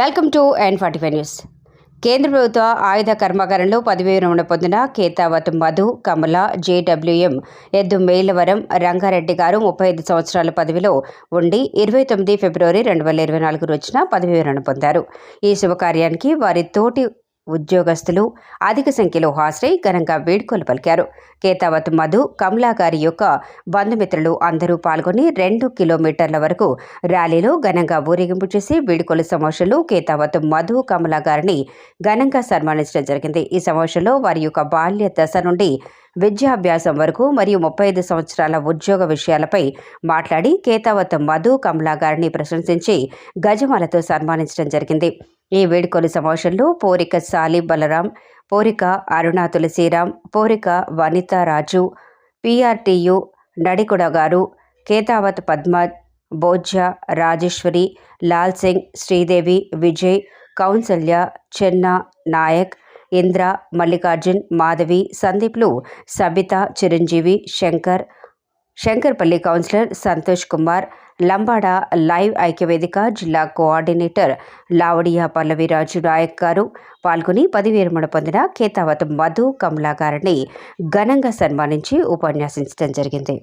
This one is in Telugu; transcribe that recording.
Welcome to N forty five news. కేంద్ర ప్రభుత్వ ఆయుధ కర్మాగారంలో పదవీ విరమణ పొందిన కేతావత్ మధు కమల జేడబ్ల్యూఎం ఎద్దు మేలవరం రంగారెడ్డి గారు ముప్పై ఐదు సంవత్సరాల పదవిలో ఉండి ఇరవై తొమ్మిది ఫిబ్రవరి రెండు వేల ఇరవై నాలుగు రోజున పదవీ విరమణ పొందారు. ఈ శుభకార్యానికి వారి తోటి ఉద్యోగస్తులు అధిక సంఖ్యలో హాజరై ఘనంగా వేడుకలు పలికారు. కేతావత్ మధు కమలా గారి యొక్క బంధుమిత్రులు అందరూ పాల్గొని రెండు కిలోమీటర్ల వరకు ర్యాలీలో ఘనంగా ఊరేగింపు చేసి వేడుకల సమావేశంలో కేతావత్ మధు కమలా గారిని ఘనంగా సన్మానించడం జరిగింది. ఈ సమావేశంలో వారి యొక్క బాల్య దశ నుండి విద్యాభ్యాసం వరకు మరియు ముప్పై ఐదు సంవత్సరాల ఉద్యోగ విషయాలపై మాట్లాడి కేతావత్ మధు కమలా గారిని ప్రశంసించి గజమాలతో సన్మానించడం జరిగింది. ఈ వేడుకల సమావేశంలో పోరిక సాలి బలరాం పోరిక అరుణ తులసిరాం పోరిక వనితారాజు పిఆర్టీయు నడికుడ గారు కేతావత్ పద్మ బోజ్జ రాజేశ్వరి లాల్ సింగ్ శ్రీదేవి విజయ్ కౌన్సల్య చెన్న నాయక్ ఇంద్ర మల్లికార్జున్ మాధవి సందీప్లు సబిత చిరంజీవి శంకర్ శంకర్పల్లి కౌన్సిలర్ సంతోష్ కుమార్ లంబాడ లైవ్ ఐక్యవేదిక జిల్లా కోఆర్డినేటర్ లావడియా పల్లవిరాజు నాయక్ గారు పాల్గొని పదవి విరమణ పొందిన కేతావత్ మధు కమలా గారిని ఘనంగా సన్మానించి ఉపన్యాసించడం జరిగింది.